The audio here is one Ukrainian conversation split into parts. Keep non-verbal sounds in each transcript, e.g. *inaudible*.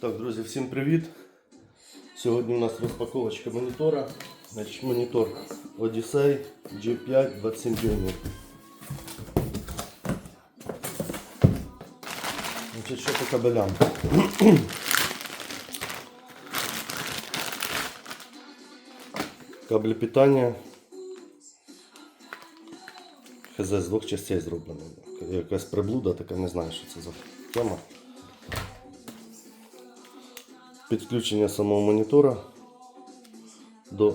Так, друзі, всім привіт! Сьогодні у нас розпаковочка монітора. Значить, монітор Odyssey G5 27 дюймів. Значить, що по кабелям? *clears throat* Кабель питання. ХЗ з двох частей зроблено. Якась приблуда, така не знаю, що це за тема. Підключення самого монітора до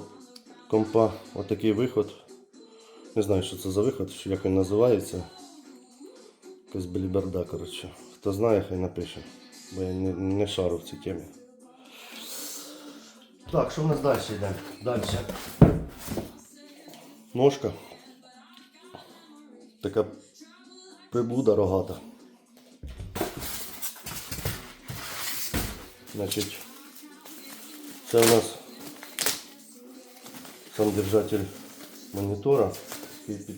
компа. Отакий виход. Не знаю, що це за виход, як він називається. Якась беліберда, коротше. Хто знає, хай напише. Бо я не, не шару в цій темі. Так, що в нас далі йде? Далі. Ножка. Така приблуда рогата. Значить, це у нас сам держатель монітора, який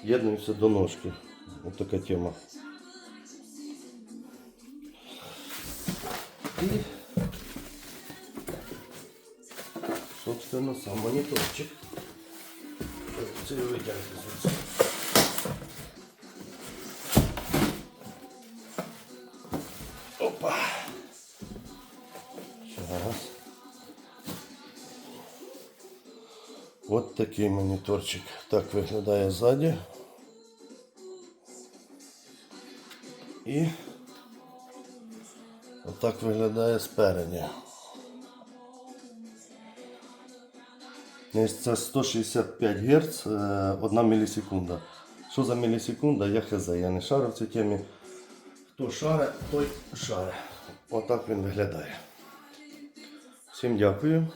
під'єднується до ножки. Ось така тема. І, собственно, сам моніторчик. Це його витягнути звідси. Опа. Зараз. От такий моніторчик. Так виглядає ззаді. І отак виглядає спереді. Це 165 Гц, 1 мілісекунда. Що за мілісекунда? Я хз, я не шарю в цій темі. Хто шаре, той шаре. Отак він виглядає. Всім дякую.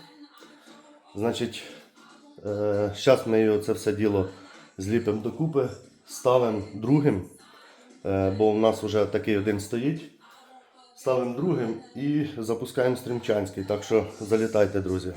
Значить, зараз ми це все діло зліпимо докупи, ставимо другим, е, бо в нас вже такий один стоїть. Ставимо другим і запускаємо стрімчанський. Так що залітайте, друзі.